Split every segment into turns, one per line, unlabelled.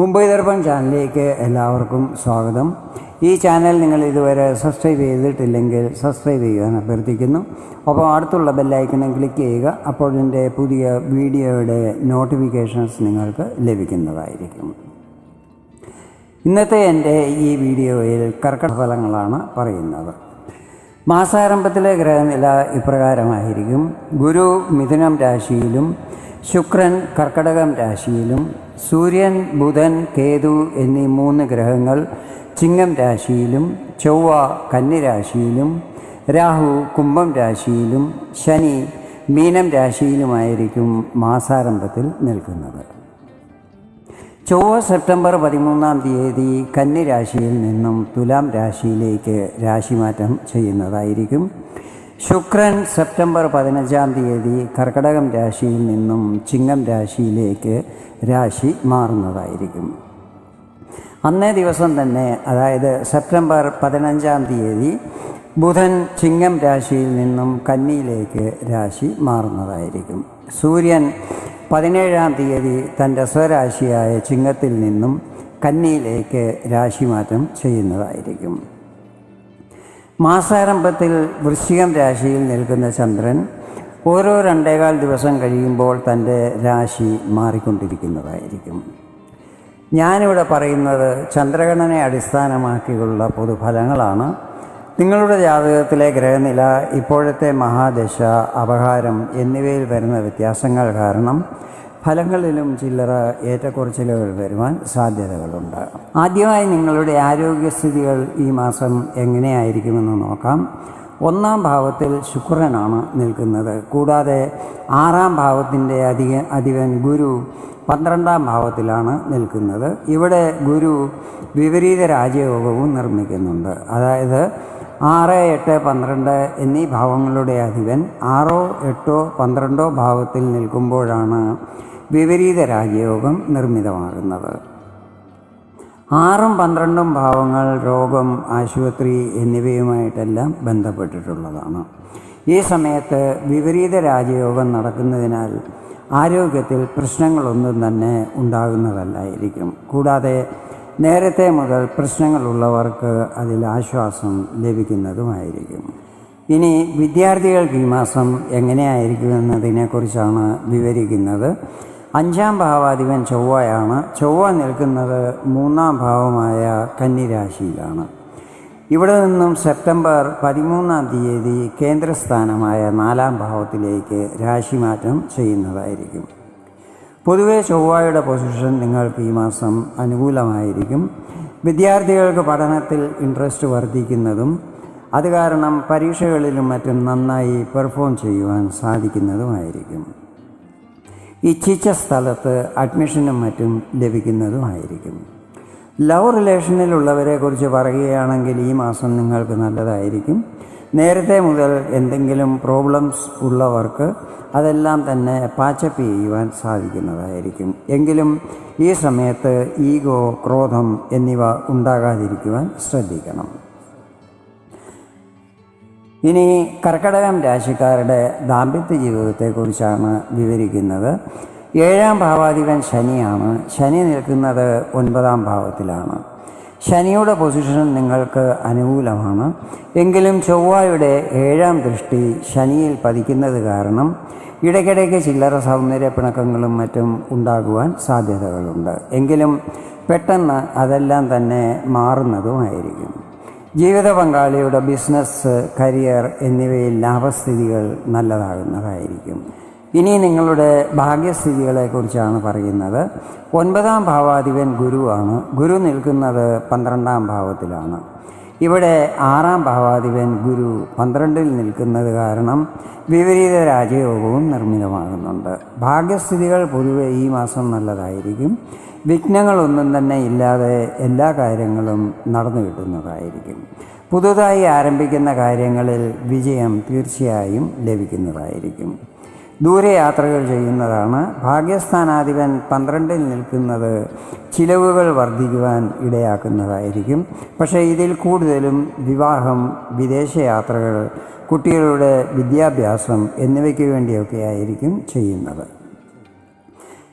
മുംബൈ ദർപ്പൺ ചാനലിലേക്ക് എല്ലാവർക്കും സ്വാഗതം. ഈ ചാനൽ നിങ്ങൾ ഇതുവരെ സബ്സ്ക്രൈബ് ചെയ്തിട്ടില്ലെങ്കിൽ സബ്സ്ക്രൈബ് ചെയ്യാൻ അഭ്യർത്ഥിക്കുന്നു. അപ്പോൾ അടുത്തുള്ള ബെല്ലൈക്കണം ക്ലിക്ക് ചെയ്യുക. അപ്പോൾ എന്റെ പുതിയ വീഡിയോയുടെ നോട്ടിഫിക്കേഷൻസ് നിങ്ങൾക്ക് ലഭിക്കുന്നതായിരിക്കും. ഇന്നത്തെ എന്റെ ഈ വീഡിയോയിൽ കർക്കട ഫലങ്ങളാണ് പറയുന്നത്. മാസാരംഭത്തിലെ ഗ്രഹനില ഇപ്രകാരമായിരിക്കും. ഗുരു മിഥുനം രാശിയിലും ശുക്രൻ കർക്കടകം രാശിയിലും സൂര്യൻ ബുധൻ കേതു എന്നീ മൂന്ന് ഗ്രഹങ്ങൾ ചിങ്ങം രാശിയിലും ചൊവ്വ കന്നിരാശിയിലും രാഹു കുംഭം രാശിയിലും ശനി മീനം രാശിയിലുമായിരിക്കും മാസാരംഭത്തിൽ നിൽക്കുന്നത്. ചൊവ്വ സെപ്റ്റംബർ പതിമൂന്നാം തീയതി കന്നിരാശിയിൽ നിന്നും തുലാം രാശിയിലേക്ക് രാശിമാറ്റം ചെയ്യുന്നതായിരിക്കും. ശുക്രൻ സെപ്റ്റംബർ പതിനഞ്ചാം തീയതി കർക്കടകം രാശിയിൽ നിന്നും ചിങ്ങം രാശിയിലേക്ക് രാശി മാറുന്നതായിരിക്കും. അന്നേ ദിവസം തന്നെ അതായത് സെപ്റ്റംബർ പതിനഞ്ചാം തീയതി ബുധൻ ചിങ്ങം രാശിയിൽ നിന്നും കന്നിയിലേക്ക് രാശി മാറുന്നതായിരിക്കും. സൂര്യൻ പതിനേഴാം തീയതി തന്റെ സ്വരാശിയായ ചിങ്ങത്തിൽ നിന്നും കന്നിയിലേക്ക് രാശിമാറ്റം ചെയ്യുന്നതായിരിക്കും. മാസാരംഭത്തിൽ വൃശ്ചികം രാശിയിൽ നിൽക്കുന്ന ചന്ദ്രൻ ഓരോ രണ്ടേകാൽ ദിവസം കഴിയുമ്പോൾ തന്റെ രാശി മാറിക്കൊണ്ടിരിക്കുന്നതായിരിക്കും. ഞാനിവിടെ പറയുന്നത് ചന്ദ്രഗണനെ അടിസ്ഥാനമാക്കിയുള്ള പൊതുഫലങ്ങളാണ്. നിങ്ങളുടെ ജാതകത്തിലെ ഗ്രഹനില ഇപ്പോഴത്തെ മഹാദശ അപഹാരം എന്നിവയിൽ വരുന്ന വ്യത്യാസങ്ങൾ കാരണം ഫലങ്ങളിലും ചില്ലറ ഏറ്റക്കുറച്ചിലുകൾ വരുവാൻ സാധ്യതകളുണ്ട്. ആദ്യമായി നിങ്ങളുടെ ആരോഗ്യസ്ഥിതികൾ ഈ മാസം എങ്ങനെയായിരിക്കുമെന്ന് നോക്കാം. ഒന്നാം ഭാവത്തിൽ ശുക്രനാണ് നിൽക്കുന്നത്. കൂടാതെ ആറാം ഭാവത്തിന്റെ അധിക അധികൻ ഗുരു പന്ത്രണ്ടാം ഭാവത്തിലാണ് നിൽക്കുന്നത്. ഇവിടെ ഗുരു വിപരീത രാജയോഗവും നിർമ്മിക്കുന്നുണ്ട്. അതായത് ആറ് എട്ട് പന്ത്രണ്ട് എന്നീ ഭാവങ്ങളുടെ അധിപൻ ആറോ എട്ടോ പന്ത്രണ്ടോ ഭാവത്തിൽ നിൽക്കുമ്പോഴാണ് വിപരീത രാജയോഗം നിർമ്മിതമാകുന്നത്. ആറും പന്ത്രണ്ടും ഭാവങ്ങൾ രോഗം ആശുപത്രി എന്നിവയുമായിട്ടെല്ലാം ബന്ധപ്പെട്ടിട്ടുള്ളതാണ്. ഈ സമയത്ത് വിപരീത രാജയോഗം നടക്കുന്നതിനാൽ ആരോഗ്യത്തിൽ പ്രശ്നങ്ങളൊന്നും തന്നെ ഉണ്ടാകുന്നതല്ലായിരിക്കും. കൂടാതെ നേരത്തെ മുതൽ പ്രശ്നങ്ങളുള്ളവർക്ക് അതിൽ ആശ്വാസം ലഭിക്കുന്നതുമായിരിക്കും. ഇനി വിദ്യാർത്ഥികൾക്ക് ഈ മാസം എങ്ങനെയായിരിക്കുമെന്നതിനെക്കുറിച്ചാണ് വിവരിക്കുന്നത്. അഞ്ചാം ഭാവാധിപൻ ചൊവ്വയാണ്. ചൊവ്വ നിൽക്കുന്നത് മൂന്നാം ഭാവമായ കന്നിരാശിയിലാണ്. ഇവിടെ നിന്നും സെപ്റ്റംബർ പതിമൂന്നാം തീയതി കേന്ദ്രസ്ഥാനമായ നാലാം ഭാവത്തിലേക്ക് രാശിമാറ്റം ചെയ്യുന്നതായിരിക്കും. പൊതുവെ ചൊവ്വയുടെ പൊസിഷൻ നിങ്ങൾക്ക് ഈ മാസം അനുകൂലമായിരിക്കും. വിദ്യാർത്ഥികൾക്ക് പഠനത്തിൽ ഇൻട്രസ്റ്റ് വർദ്ധിക്കുന്നതും അത് കാരണം പരീക്ഷകളിലും മറ്റും നന്നായി പെർഫോം ചെയ്യുവാൻ സാധിക്കുന്നതുമായിരിക്കും. ഇച്ഛിച്ച സ്ഥലത്ത് അഡ്മിഷനും മറ്റും ലഭിക്കുന്നതുമായിരിക്കും. ലവ് റിലേഷനിലുള്ളവരെ കുറിച്ച് പറയുകയാണെങ്കിൽ ഈ മാസം നിങ്ങൾക്ക് നല്ലതായിരിക്കും. നേരത്തെ മുതൽ എന്തെങ്കിലും പ്രോബ്ലംസ് ഉള്ളവർക്ക് അതെല്ലാം തന്നെ പാച്ചപ്പ് ചെയ്യുവാൻ സാധിക്കുന്നതായിരിക്കും. എങ്കിലും ഈ സമയത്ത് ഈഗോ ക്രോധം എന്നിവ ഉണ്ടാകാതിരിക്കുവാൻ ശ്രദ്ധിക്കണം. ഇനി കർക്കടകം രാശിക്കാരുടെ ദാമ്പത്യ ജീവിതത്തെക്കുറിച്ചാണ് വിവരിക്കുന്നത്. ഏഴാം ഭാവാധിപൻ ശനിയാണ്. ശനി നിൽക്കുന്നത് ഒൻപതാം ഭാവത്തിലാണ്. ശനിയുടെ പൊസിഷൻ നിങ്ങൾക്ക് അനുകൂലമാണ്. എങ്കിലും ചൊവ്വയുടെ ഏഴാം ദൃഷ്ടി ശനിയിൽ പതിക്കുന്നത് കാരണം ഇടയ്ക്കിടയ്ക്ക് ചില്ലറ സൗന്ദര്യ പിണക്കങ്ങളും മറ്റും ഉണ്ടാകുവാൻ സാധ്യതകളുണ്ട്. എങ്കിലും പെട്ടെന്ന് അതെല്ലാം തന്നെ മാറുന്നതുമായിരിക്കും. ജീവിത പങ്കാളിയുടെ ബിസിനസ് കരിയർ എന്നിവയിൽ ലാഭസ്ഥിതികൾ നല്ലതാകുന്നതായിരിക്കും. ഇനി നിങ്ങളുടെ ഭാഗ്യസ്ഥിതികളെക്കുറിച്ചാണ് പറയുന്നത്. ഒൻപതാം ഭാവാധിപൻ ഗുരുവാണ്. ഗുരു നിൽക്കുന്നത് പന്ത്രണ്ടാം ഭാവത്തിലാണ്. ഇവിടെ ആറാം ഭാവാധിപൻ ഗുരു പന്ത്രണ്ടിൽ നിൽക്കുന്നത് കാരണം വിപരീത രാജയോഗവും നിർമ്മിതമാകുന്നുണ്ട്. ഭാഗ്യസ്ഥിതികൾ പൊതുവെ ഈ മാസം നല്ലതായിരിക്കും. വിഘ്നങ്ങളൊന്നും തന്നെ ഇല്ലാതെ എല്ലാ കാര്യങ്ങളും നടന്നു കിട്ടുന്നതായിരിക്കും. പുതുതായി ആരംഭിക്കുന്ന കാര്യങ്ങളിൽ വിജയം തീർച്ചയായും ലഭിക്കുന്നതായിരിക്കും. ദൂരയാത്രകൾ ചെയ്യുന്നതാണ്. ഭാഗ്യസ്ഥാനാധിപൻ പന്ത്രണ്ടിൽ നിൽക്കുന്നത് ചിലവുകൾ വർദ്ധിക്കുവാൻ ഇടയാക്കുന്നതായിരിക്കും. പക്ഷേ ഇതിൽ കൂടുതലും വിവാഹം വിദേശയാത്രകൾ കുട്ടികളുടെ വിദ്യാഭ്യാസം എന്നിവയ്ക്ക് വേണ്ടിയൊക്കെ ആയിരിക്കും ചെയ്യുന്നത്.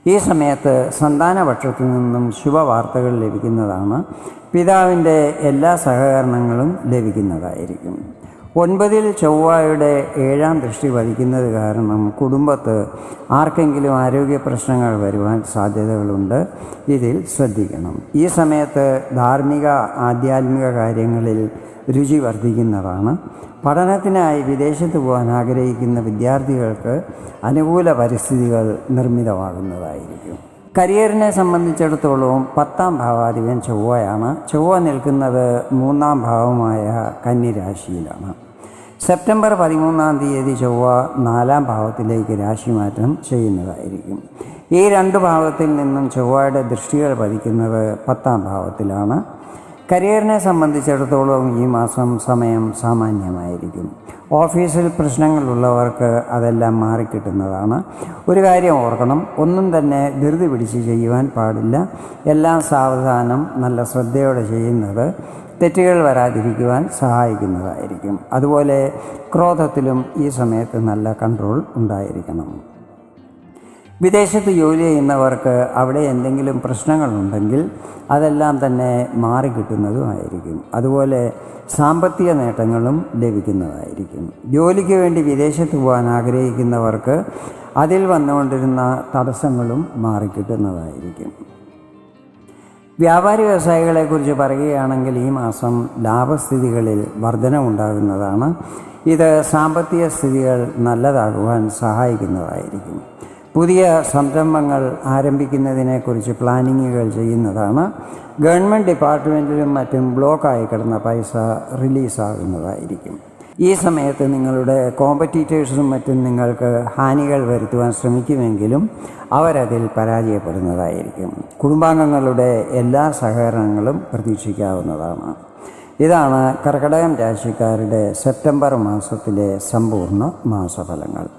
ഈ സമയത്ത് സന്താനപക്ഷത്തു നിന്നും ശുഭവാർത്തകൾ ലഭിക്കുന്നതാണ്. പിതാവിന്റെ എല്ലാ സഹകരണങ്ങളും ലഭിക്കുന്നതായിരിക്കും. ഒൻപതിൽ ചൊവ്വയുടെ ഏഴാം ദൃഷ്ടി വധിക്കുന്നത് കാരണം കുടുംബത്ത് ആർക്കെങ്കിലും ആരോഗ്യ പ്രശ്നങ്ങൾ വരുവാൻ സാധ്യതകളുണ്ട്. ഇതിൽ ശ്രദ്ധിക്കണം. ഈ സമയത്ത് ധാർമ്മിക ആധ്യാത്മിക കാര്യങ്ങളിൽ രുചി വർദ്ധിക്കുന്നതാണ്. പഠനത്തിനായി വിദേശത്ത് പോകാൻ ആഗ്രഹിക്കുന്ന വിദ്യാർത്ഥികൾക്ക് അനുകൂല പരിസ്ഥിതികൾ നിർമ്മിതമാകുന്നതായിരിക്കും. കരിയറിനെ സംബന്ധിച്ചിടത്തോളം പത്താം ഭാവാധിപൻ ചൊവ്വയാണ്. ചൊവ്വ നിൽക്കുന്നത് മൂന്നാം ഭാവമായ കന്നിരാശിയിലാണ്. സെപ്റ്റംബർ പതിമൂന്നാം തീയതി ചൊവ്വ നാലാം ഭാവത്തിലേക്ക് രാശിമാറ്റം ചെയ്യുന്നതായിരിക്കും. ഈ രണ്ട് ഭാവത്തിൽ നിന്നും ചൊവ്വയുടെ ദൃഷ്ടികൾ പതിക്കുന്നത് പത്താം ഭാവത്തിലാണ്. കരിയറിനെ സംബന്ധിച്ചിടത്തോളം ഈ മാസം സമയം സാമാന്യമായിരിക്കും. ഓഫീസിൽ പ്രശ്നങ്ങളുള്ളവർക്ക് അതെല്ലാം മാറിക്കിട്ടുന്നതാണ്. ഒരു കാര്യം ഓർക്കണം ഒന്നും തന്നെ ധൃതി പിടിച്ച് ചെയ്യുവാൻ പാടില്ല. എല്ലാം സാവധാനം നല്ല ശ്രദ്ധയോടെ ചെയ്യുന്നത് തെറ്റുകൾ വരാതിരിക്കുവാൻ സഹായിക്കുന്നതായിരിക്കും. അതുപോലെ ക്രോധത്തിലും ഈ സമയത്ത് നല്ല കൺട്രോൾ ഉണ്ടായിരിക്കണം. വിദേശത്ത് ജോലി ചെയ്യുന്നവർക്ക് അവിടെ എന്തെങ്കിലും പ്രശ്നങ്ങളുണ്ടെങ്കിൽ അതെല്ലാം തന്നെ മാറിക്കിട്ടുന്നതുമായിരിക്കും. അതുപോലെ സാമ്പത്തിക നേട്ടങ്ങളും ലഭിക്കുന്നതായിരിക്കും. ജോലിക്ക് വേണ്ടി വിദേശത്ത് പോകാൻ ആഗ്രഹിക്കുന്നവർക്ക് അതിൽ വന്നുകൊണ്ടിരുന്ന തടസ്സങ്ങളും മാറിക്കിട്ടുന്നതായിരിക്കും. വ്യാപാരി വ്യവസായികളെക്കുറിച്ച് പറയുകയാണെങ്കിൽ ഈ മാസം ലാഭസ്ഥിതികളിൽ വർധനമുണ്ടാകുന്നതാണ് ഇത് സാമ്പത്തിക സ്ഥിതികൾ നല്ലതാകുവാൻ സഹായിക്കുന്നതായിരിക്കും. പുതിയ സംരംഭങ്ങൾ ആരംഭിക്കുന്നതിനെക്കുറിച്ച് പ്ലാനിങ്ങുകൾ ചെയ്യുന്നതാണ്. ഗവൺമെന്റ് ഡിപ്പാർട്ട്മെന്റിലും മറ്റും ബ്ലോക്കായി കിടന്ന പൈസ റിലീസാകുന്നതായിരിക്കും. ഈ സമയത്ത് നിങ്ങളുടെ കോമ്പറ്റീറ്റേഴ്സും മറ്റും നിങ്ങൾക്ക് ഹാനികൾ വരുത്തുവാൻ ശ്രമിക്കുമെങ്കിലും അവരതിൽ പരാജയപ്പെടുന്നതായിരിക്കും. കുടുംബാംഗങ്ങളുടെ എല്ലാ സഹകരണങ്ങളും പ്രതീക്ഷിക്കാവുന്നതാണ്. ഇതാണ് കർക്കടകം രാശിക്കാരുടെ സെപ്റ്റംബർ മാസത്തിലെ സമ്പൂർണ മാസഫലങ്ങൾ.